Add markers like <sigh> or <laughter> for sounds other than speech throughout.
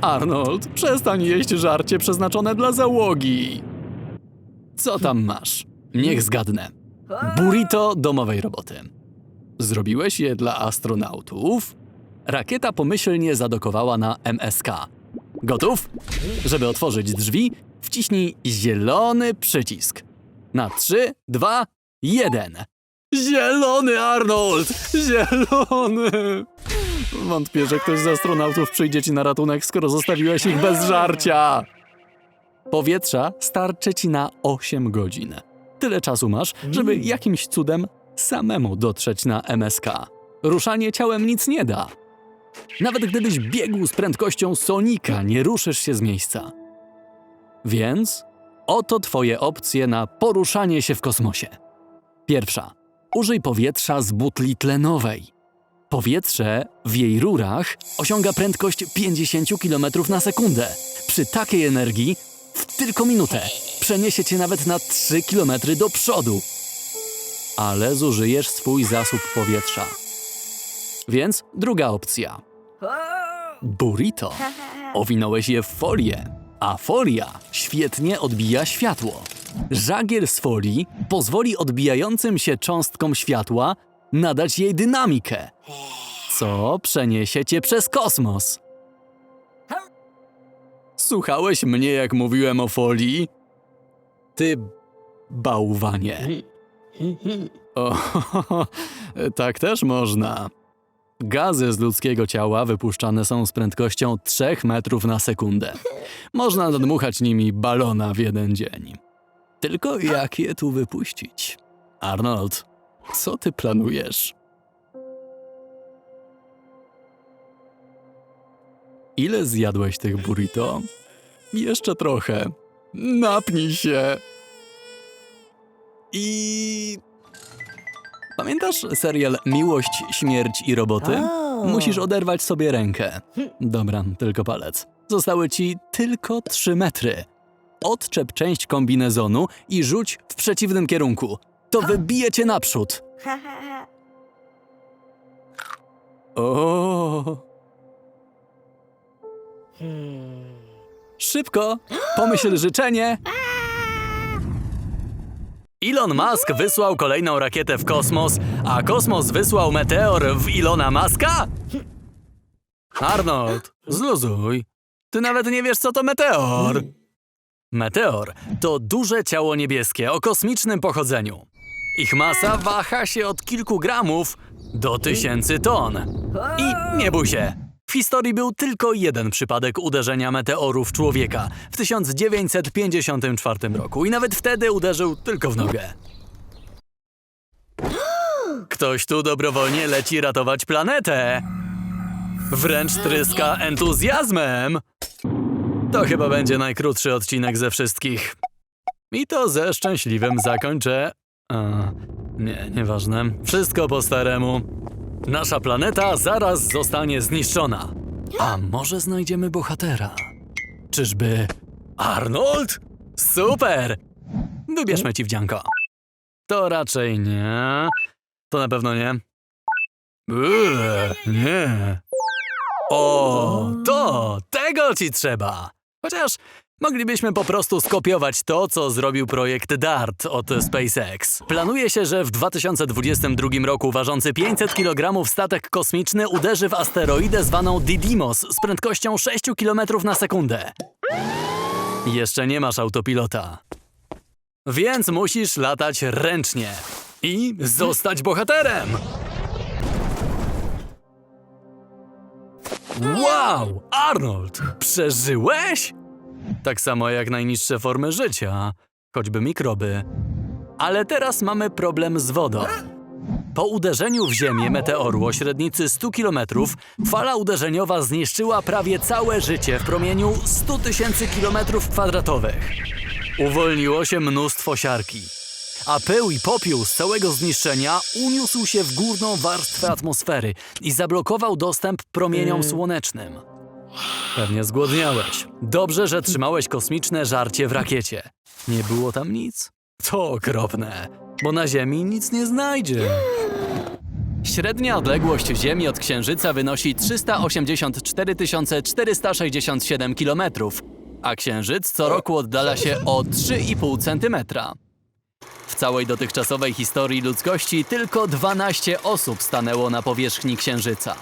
Arnold, przestań jeść żarcie przeznaczone dla załogi. Co tam masz? Niech zgadnę. Burrito domowej roboty. Zrobiłeś je dla astronautów? Rakieta pomyślnie zadokowała na MSK. Gotów? Żeby otworzyć drzwi, wciśnij zielony przycisk. Na 3, 2, 1. Zielony Arnold! Zielony! Wątpię, że ktoś z astronautów przyjdzie ci na ratunek, skoro zostawiłeś ich bez żarcia. Powietrza starczy ci na 8 godzin. Tyle czasu masz, żeby jakimś cudem samemu dotrzeć na MSK. Ruszanie ciałem nic nie da. Nawet gdybyś biegł z prędkością Sonika, nie ruszysz się z miejsca. Więc oto twoje opcje na poruszanie się w kosmosie. Pierwsza. Użyj powietrza z butli tlenowej. Powietrze w jej rurach osiąga prędkość 50 km na sekundę. Przy takiej energii w tylko minutę przeniesie cię nawet na 3 km do przodu. Ale zużyjesz swój zasób powietrza. Więc druga opcja. Burrito. Owinąłeś je w folię, a folia świetnie odbija światło. Żagiel z folii pozwoli odbijającym się cząstkom światła nadać jej dynamikę, co przeniesie cię przez kosmos. Słuchałeś mnie, jak mówiłem o folii? Ty bałwanie. O, <laughs> tak też można. Gazy z ludzkiego ciała wypuszczane są z prędkością 3 metrów na sekundę. Można nadmuchać nimi balona w jeden dzień. Tylko jak je tu wypuścić? Arnold, co ty planujesz? Ile zjadłeś tych burrito? Jeszcze trochę. Napnij się. I Pamiętasz serial Miłość, Śmierć i Roboty? Musisz oderwać sobie rękę. Dobra, tylko palec. Zostały ci tylko 3 metry. Odczep część kombinezonu i rzuć w przeciwnym kierunku. To wybije cię naprzód. O, szybko! Pomyśl życzenie! Elon Musk wysłał kolejną rakietę w kosmos, a kosmos wysłał meteor w Ilona Muska? Arnold, zluzuj. Ty nawet nie wiesz, co to meteor. Meteor to duże ciało niebieskie o kosmicznym pochodzeniu. Ich masa waha się od kilku gramów do tysięcy ton. I nie bój się. W historii był tylko jeden przypadek uderzenia meteoru w człowieka w 1954 roku i nawet wtedy uderzył tylko w nogę. Ktoś tu dobrowolnie leci ratować planetę. Wręcz tryska entuzjazmem. To chyba będzie najkrótszy odcinek ze wszystkich. I to ze szczęśliwym zakończę. A, nie, nieważne. Wszystko po staremu. Nasza planeta zaraz zostanie zniszczona. A może znajdziemy bohatera? Czyżby Arnold? Super! Wybierzmy ci wdzianko. To raczej nie. To na pewno nie. Eee, nie. O, to! Tego ci trzeba! Chociaż moglibyśmy po prostu skopiować to, co zrobił projekt DART od SpaceX. Planuje się, że w 2022 roku ważący 500 kg statek kosmiczny uderzy w asteroidę zwaną Didymos z prędkością 6 km na sekundę. Jeszcze nie masz autopilota. Więc musisz latać ręcznie i zostać bohaterem! Wow! Arnold! Przeżyłeś? Tak samo jak najniższe formy życia, choćby mikroby. Ale teraz mamy problem z wodą. Po uderzeniu w Ziemię meteoru o średnicy 100 km, fala uderzeniowa zniszczyła prawie całe życie w promieniu 100 tysięcy kilometrów kwadratowych. Uwolniło się mnóstwo siarki. A pył i popiół z całego zniszczenia uniósł się w górną warstwę atmosfery i zablokował dostęp promieniom słonecznym. Pewnie zgłodniałeś. Dobrze, że trzymałeś kosmiczne żarcie w rakiecie. Nie było tam nic? To okropne, bo na Ziemi nic nie znajdzie. Średnia odległość Ziemi od Księżyca wynosi 384 467 km, a Księżyc co roku oddala się o 3,5 cm. W całej dotychczasowej historii ludzkości tylko 12 osób stanęło na powierzchni Księżyca.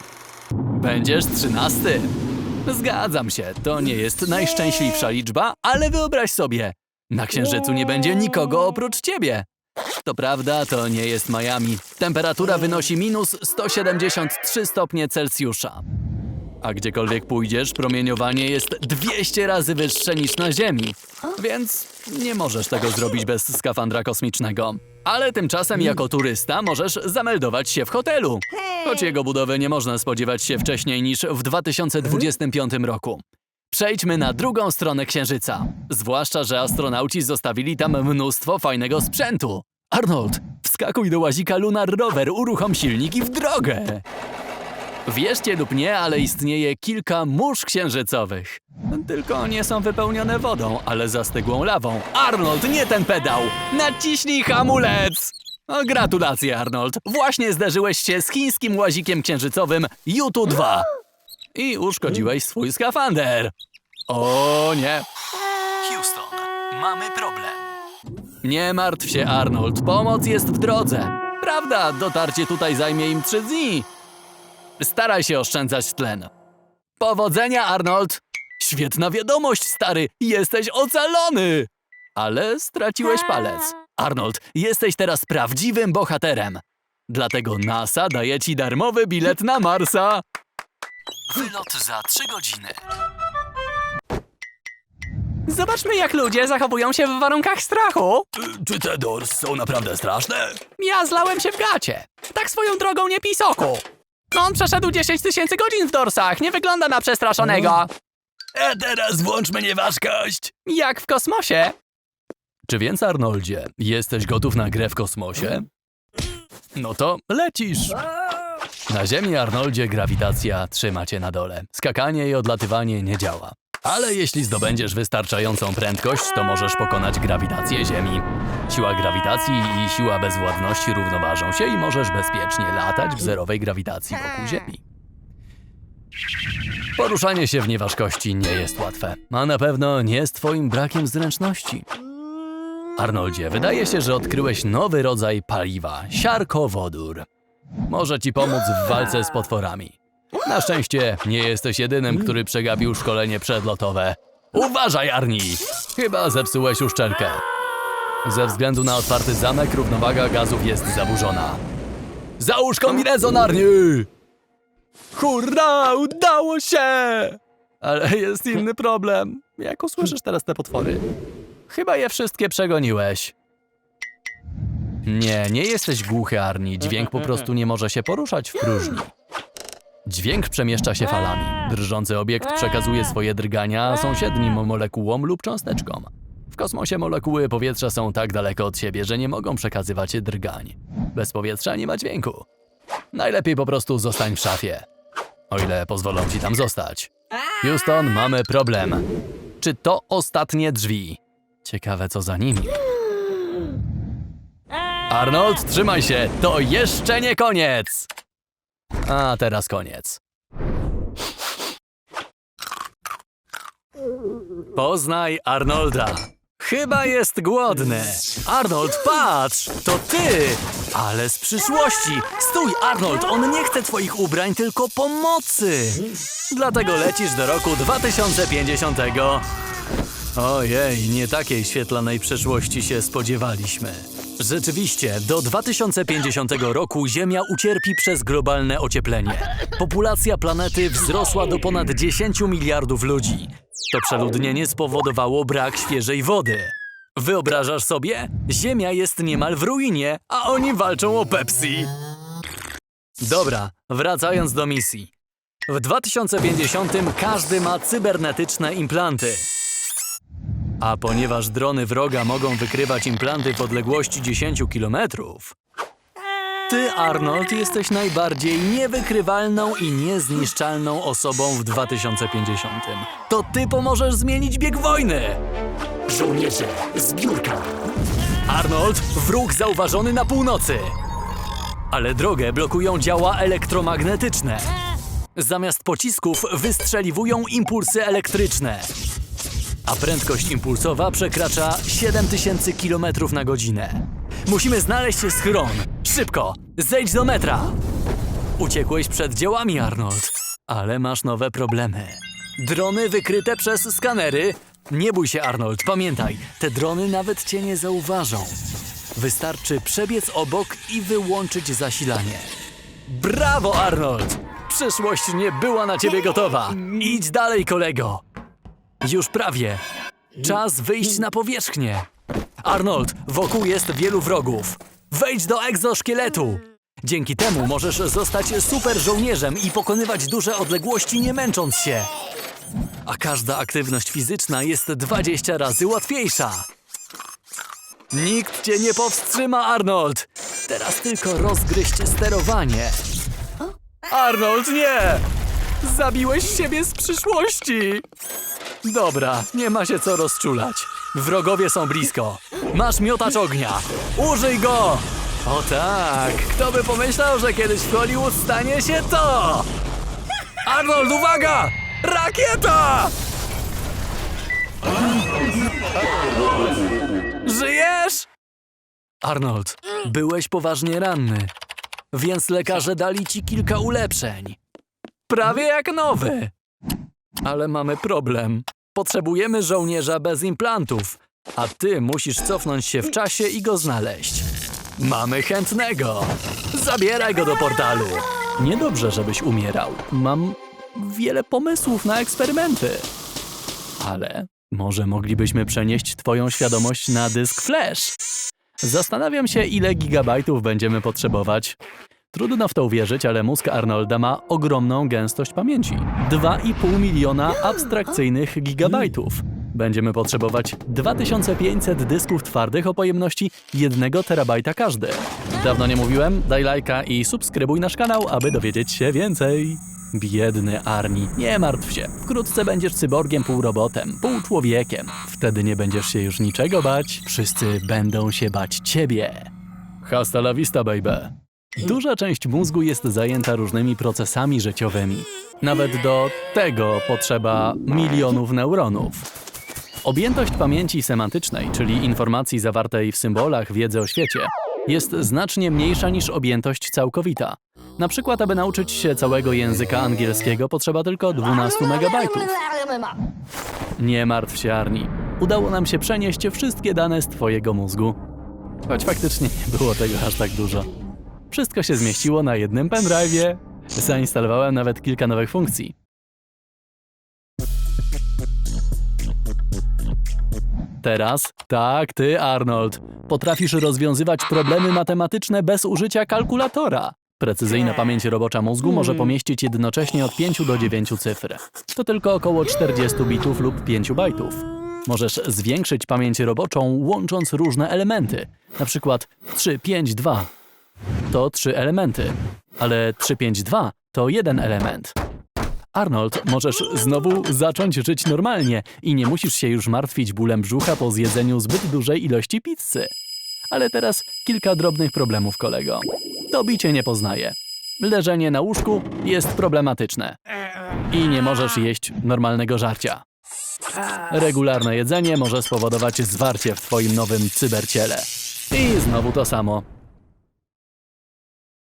Będziesz trzynasty. Zgadzam się, to nie jest najszczęśliwsza liczba, ale wyobraź sobie, na Księżycu nie będzie nikogo oprócz ciebie. To prawda, to nie jest Miami. Temperatura wynosi minus 173 stopnie Celsjusza. A gdziekolwiek pójdziesz, promieniowanie jest 200 razy wyższe niż na Ziemi. Więc nie możesz tego zrobić bez skafandra kosmicznego. Ale tymczasem jako turysta możesz zameldować się w hotelu. Choć jego budowy nie można spodziewać się wcześniej niż w 2025 roku. Przejdźmy na drugą stronę Księżyca. Zwłaszcza, że astronauci zostawili tam mnóstwo fajnego sprzętu. Arnold, wskakuj do łazika Lunar Rover, uruchom silnik i w drogę! Wierzcie lub nie, ale istnieje kilka mórz księżycowych. Tylko nie są wypełnione wodą, ale zastygłą lawą. Arnold, nie ten pedał! Naciśnij hamulec! O, gratulacje, Arnold. Właśnie zderzyłeś się z chińskim łazikiem księżycowym Yutu-2 i uszkodziłeś swój skafander. O nie. Houston, mamy problem. Nie martw się, Arnold. Pomoc jest w drodze. Prawda, dotarcie tutaj zajmie im trzy dni. Staraj się oszczędzać tlen. Powodzenia, Arnold! Świetna wiadomość, stary! Jesteś ocalony! Ale straciłeś palec. Arnold, jesteś teraz prawdziwym bohaterem. Dlatego NASA daje ci darmowy bilet na Marsa. Wylot za trzy godziny. Zobaczmy, jak ludzie zachowują się w warunkach strachu. Czy te doors są naprawdę straszne? Ja zlałem się w gacie. Tak swoją drogą nie pisoku. On przeszedł 10 tysięcy godzin w dorsach, nie wygląda na przestraszonego. A teraz włączmy nieważkość. Jak w kosmosie. Czy więc, Arnoldzie, jesteś gotów na grę w kosmosie? No to lecisz! Na Ziemi, Arnoldzie, grawitacja trzyma cię na dole. Skakanie i odlatywanie nie działa. Ale jeśli zdobędziesz wystarczającą prędkość, to możesz pokonać grawitację Ziemi. Siła grawitacji i siła bezwładności równoważą się i możesz bezpiecznie latać w zerowej grawitacji wokół Ziemi. Poruszanie się w nieważkości nie jest łatwe, a na pewno nie z twoim brakiem zręczności. Arnoldzie, wydaje się, że odkryłeś nowy rodzaj paliwa siarkowodór. Może ci pomóc w walce z potworami. Na szczęście nie jesteś jedynym, który przegapił szkolenie przedlotowe. Uważaj, Arni! Chyba zepsułeś uszczelkę. Ze względu na otwarty zamek równowaga gazów jest zaburzona. Załóż kombinezon, Arni! Hurra! Udało się! Ale jest inny problem. Jak usłyszysz teraz te potwory? Chyba je wszystkie przegoniłeś. Nie, nie jesteś głuchy, Arni. Dźwięk po prostu nie może się poruszać w próżni. Dźwięk przemieszcza się falami. Drżący obiekt przekazuje swoje drgania sąsiednim molekułom lub cząsteczkom. W kosmosie molekuły powietrza są tak daleko od siebie, że nie mogą przekazywać drgań. Bez powietrza nie ma dźwięku. Najlepiej po prostu zostań w szafie. O ile pozwolą ci tam zostać. Houston, mamy problem. Czy to ostatnie drzwi? Ciekawe, co za nimi. Arnold, trzymaj się! To jeszcze nie koniec! A teraz koniec. Poznaj Arnolda. Chyba jest głodny. Arnold, patrz! To ty! Ale z przyszłości! Stój, Arnold! On nie chce twoich ubrań, tylko pomocy! Dlatego lecisz do roku 2050. Ojej, nie takiej świetlanej przeszłości się spodziewaliśmy. Rzeczywiście, do 2050 roku Ziemia ucierpi przez globalne ocieplenie. Populacja planety wzrosła do ponad 10 miliardów ludzi. To przeludnienie spowodowało brak świeżej wody. Wyobrażasz sobie? Ziemia jest niemal w ruinie, a oni walczą o Pepsi. Dobra, wracając do misji. W 2050 każdy ma cybernetyczne implanty. A ponieważ drony wroga mogą wykrywać implanty w odległości 10 kilometrów, ty, Arnold, jesteś najbardziej niewykrywalną i niezniszczalną osobą w 2050. To ty pomożesz zmienić bieg wojny! Żołnierze, zbiórka! Arnold, wróg zauważony na północy! Ale drogę blokują działa elektromagnetyczne. Zamiast pocisków wystrzeliwują impulsy elektryczne. A prędkość impulsowa przekracza 7000 km na godzinę. Musimy znaleźć schron. Szybko! Zejdź do metra! Uciekłeś przed dziełami, Arnold. Ale masz nowe problemy. Drony wykryte przez skanery. Nie bój się, Arnold, pamiętaj, te drony nawet cię nie zauważą. Wystarczy przebiec obok i wyłączyć zasilanie. Brawo, Arnold! Przyszłość nie była na ciebie gotowa. Idź dalej, kolego. Już prawie. Czas wyjść na powierzchnię. Arnold, wokół jest wielu wrogów. Wejdź do egzoszkieletu. Dzięki temu możesz zostać super żołnierzem i pokonywać duże odległości nie męcząc się. A każda aktywność fizyczna jest 20 razy łatwiejsza. Nikt cię nie powstrzyma, Arnold. Teraz tylko rozgryźć sterowanie. Arnold, nie! Zabiłeś siebie z przyszłości! Dobra, nie ma się co rozczulać. Wrogowie są blisko. Masz miotacz ognia. Użyj go! O tak, kto by pomyślał, że kiedyś w Hollywood stanie się to? Arnold, uwaga! Rakieta! Żyjesz? Arnold, byłeś poważnie ranny, więc lekarze dali ci kilka ulepszeń. Prawie jak nowy. Ale mamy problem. Potrzebujemy żołnierza bez implantów, a ty musisz cofnąć się w czasie i go znaleźć. Mamy chętnego. Zabieraj go do portalu. Niedobrze, żebyś umierał. Mam wiele pomysłów na eksperymenty. Ale może moglibyśmy przenieść twoją świadomość na dysk flash. Zastanawiam się, ile gigabajtów będziemy potrzebować. Trudno w to uwierzyć, ale mózg Arnolda ma ogromną gęstość pamięci. 2,5 miliona abstrakcyjnych gigabajtów. Będziemy potrzebować 2500 dysków twardych o pojemności 1 terabajta każdy. Dawno nie mówiłem? Daj lajka i subskrybuj nasz kanał, aby dowiedzieć się więcej. Biedny Arni, nie martw się. Wkrótce będziesz cyborgiem półrobotem, półczłowiekiem. Wtedy nie będziesz się już niczego bać. Wszyscy będą się bać ciebie. Hasta la vista, baby. Duża część mózgu jest zajęta różnymi procesami życiowymi. Nawet do tego potrzeba milionów neuronów. Objętość pamięci semantycznej, czyli informacji zawartej w symbolach wiedzy o świecie, jest znacznie mniejsza niż objętość całkowita. Na przykład, aby nauczyć się całego języka angielskiego, potrzeba tylko 12 megabajtów. Nie martw się, Arni. Udało nam się przenieść wszystkie dane z twojego mózgu. Choć faktycznie nie było tego aż tak dużo. Wszystko się zmieściło na jednym pendrive'ie. Zainstalowałem nawet kilka nowych funkcji. Teraz, tak, ty, Arnold, potrafisz rozwiązywać problemy matematyczne bez użycia kalkulatora. Precyzyjna pamięć robocza mózgu może pomieścić jednocześnie od 5 do 9 cyfr. To tylko około 40 bitów lub 5 bajtów. Możesz zwiększyć pamięć roboczą łącząc różne elementy, na przykład 3, 5, 2. To trzy elementy, ale 352 to jeden element. Arnold, możesz znowu zacząć żyć normalnie i nie musisz się już martwić bólem brzucha po zjedzeniu zbyt dużej ilości pizzy. Ale teraz kilka drobnych problemów, kolego. Tobie cię nie poznaje. Leżenie na łóżku jest problematyczne. I nie możesz jeść normalnego żarcia. Regularne jedzenie może spowodować zwarcie w twoim nowym cyberciele. I znowu to samo.